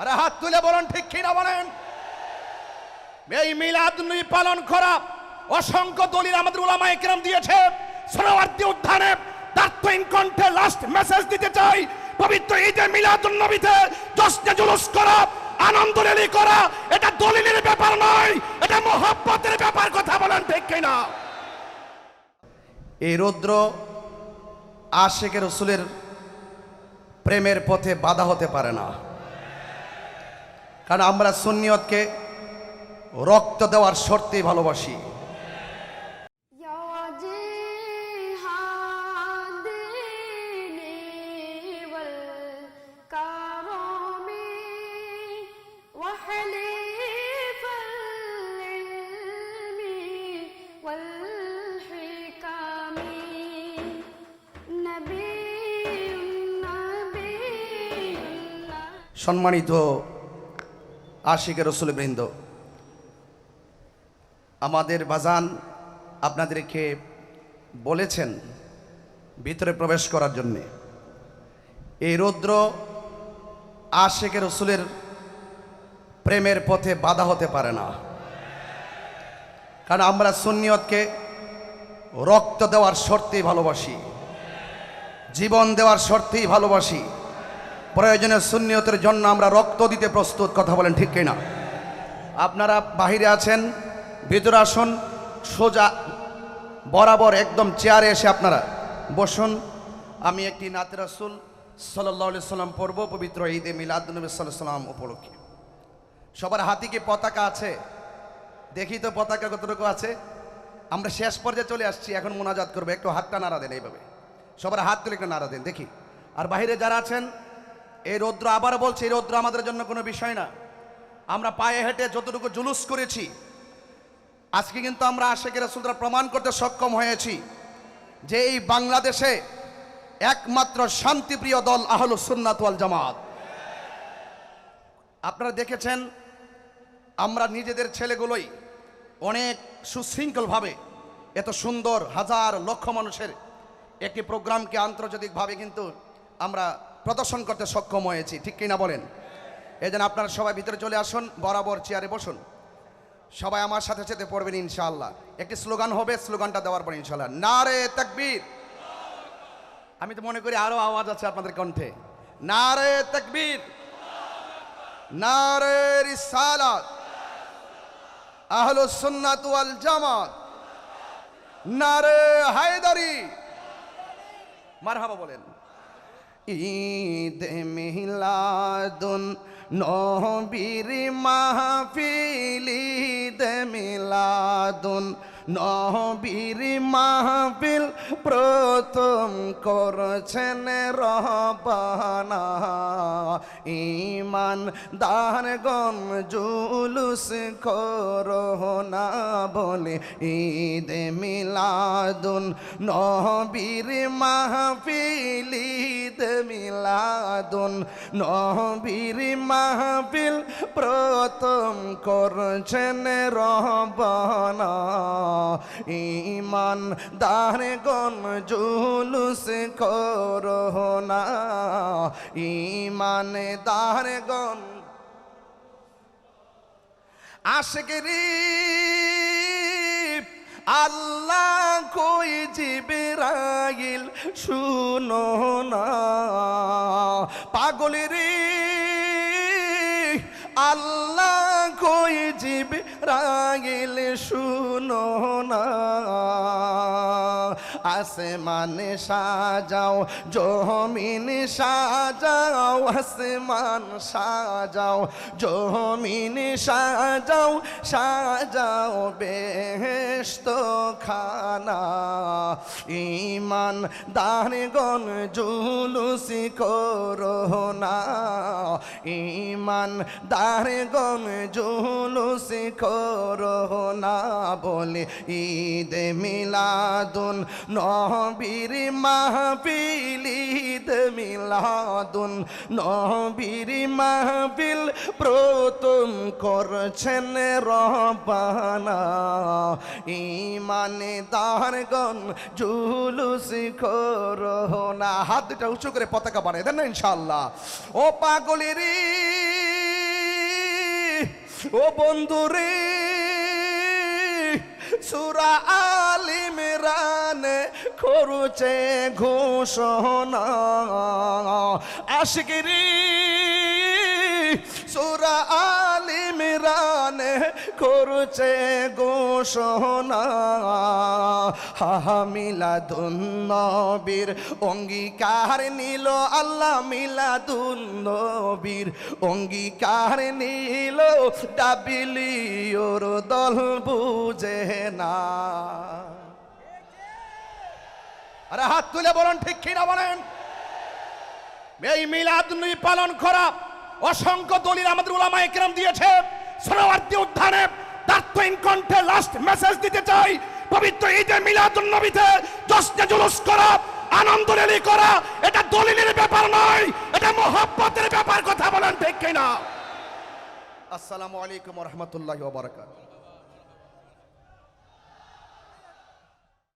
আরে হাত তুলে বলেন, ঠিক কিনা বলেন? এই মিলাদ পালন করা অসংখ্য দলিল আমাদের উলামা একরাম দিয়েছে। সরোয়ার্দী উদ্যানে দার্থহীন কণ্ঠে লাস্ট মেসেজ দিতে চাই। পবিত্র ঈদে মিলাদুন নবীতে জশ্নে জুলুস করা, আনন্দ রেলি করা, এটা দলিলের ব্যাপার নয়, এটা মোহাব্বতের ব্যাপার, কথা বলেন ঠিক কিনা? এই রৌদ্র আশেকের রসুলের প্রেমের পথে বাধা হতে পারে না। কারণ আমরা সুন্নিয়তকে রক্ত দেওয়ার শর্তেই ভালোবাসি। يا আশিকের রসুল বৃন্দ। আমাদের বাজান আপনাদেরকে বলেছেন ভিতরে প্রবেশ করার জন্যে। এই রৌদ্র আশেকের রসুলের প্রেমের পথে বাধা হতে পারে না। কারণ আমরা সুন্নিয়তকে রক্ত দেওয়ার শর্তেই ভালোবাসি। জীবন দেওয়ার শর্তেই ভালোবাসি। প্রয়োজনে সুন্নিয়তের জন্য আমরা রক্ত দিতে প্রস্তুত, কথা বলেন ঠিক কিনা? আপনারা বাহিরে আছেন, ভিতরে আসুন, সোজা, বরাবর একদম চেয়ারে এসে আপনারা বসুন। আমি একটি নাতে রাসুল সাল্লাহ সাল্লাম পড়ব, পবিত্র ঈদে মিলাদুলনবী সাল্লাহ সাল্লাম উপলক্ষে। সবার হাতে কি পতাকা আছে? দেখি তো পতাকা কতটুকু আছে। আমরা শেষ পর্যায়ে চলে আসছি, এখন মোনাজাত করব, একটু হাতটা নাড়া দেন এইভাবে। সবার হাত তুলে একটু নাড়া দেন, দেখি। আর বাইরে যারা আছেন এই রৌদ্র আবার বলছি এই রৌদ্র আমাদের জন্য কোনো বিষয় না। আমরা পায়ে হেঁটে যতটুকু জুলুস করেছি, আজকে কিন্তু আমরা আশেকের রসুলরা প্রমাণ করতে সক্ষম হয়েছি যে এই বাংলাদেশে একমাত্র শান্তিপ্রিয় দল আহলু সুন্নাত জামাত। আপনারা দেখেছেন, আমরা নিজেদের ছেলেগুলোই অনেক সুশৃঙ্খলভাবে এত সুন্দর হাজার লক্ষ মানুষের একটি প্রোগ্রামকে আন্তর্জাতিকভাবে কিন্তু আমরা প্রদর্শন করতে সক্ষম হয়েছি। ঠিক কিনা বলেন? এই জন্য আপনারা সবাই ভিতরে চলে আসুন, বরাবর চেয়ারে বসুন। সবাই আমার সাথে সাথে পড়বেন ইনশাআল্লাহ। একটি স্লোগান হবে, স্লোগানটা দেওয়ার পর ইনশাআল্লাহ। নারে তাকবীর। আমি তো মনে করি আরও আওয়াজ আছে আপনাদের কণ্ঠে। না নারে তাকবীর। নারে রিসালাত। আহলু সুন্নাত ওয়াল জামাত। নারে হায়দারি। মারহাবা বলেন। ঈদ মিলাদুন নবীর মাহফিল, ঈদ মিলাদুন নবীর মাহফিল প্রথম করছেন রহবানা। ইমান দারগণ জুলুস করোনা বলে ঈদ মিলাদুন নবীর মাহফিল মিলাদুন নবীর মাহফিল প্রথম করছেন রহবানা। ইমান দারগণ জুলুস করোনা। ইমান দারগণ আশগরি আল্লাহ কই জিবরাইল শুনো না। পাগলের আল্লাহ কই জীব রাগিল শুনো না। আসমান সাজাও, জমিন সাজাও, আসমান সাজাও, জমিন সাজাও সাজাও বেহেস্ত খানা ইমান দারগণ জুলুসি করোনা ইমান দারগণ জুলুসি করোনা বলে ঈদ মিলাদুন নবীর মাহফিল ঈদ মিলাদুন, নবীর মাহফিল প্রথম করছেন রবানা ইমানে দারগণ জুলুস করোনা। হাত দুটা উঁচু করে পতাকা বানাই দেন না ইনশাল্লাহ ও পাগলের ও বন্ধুরে সুরা আলিম রানে করছে ঘোষণা। আশিকিরি করছে ঘোষণা হাহা মিলাদুন নবীর অঙ্গীকার নিল আল্লাহ মিলাদুন নবীর অঙ্গীকার নিল। ডাবিলি ওর দল বুঝে না। আরে হাত তুলে বলেন, ঠিক কিনা বলেন? এই মিলাদ পালন করা অসংখ্য দলিল আমাদের উলামা একরাম দিয়েছে। সরোয়ার্দী উদ্যানে তাত্ত্বিক কণ্ঠে লাস্ট মেসেজ দিতে চাই। পবিত্র ঈদে মিলাদুল নবীতে জশ্নে জুলুস করা, আনন্দ রেলি করা, এটা দলিলের ব্যাপার নয়, এটা মোহাব্বতের ব্যাপার, কথা বলেন ঠিক কিনা? আসসালামু আলাইকুম রহমতুল্লাহ বারাকাতুহু।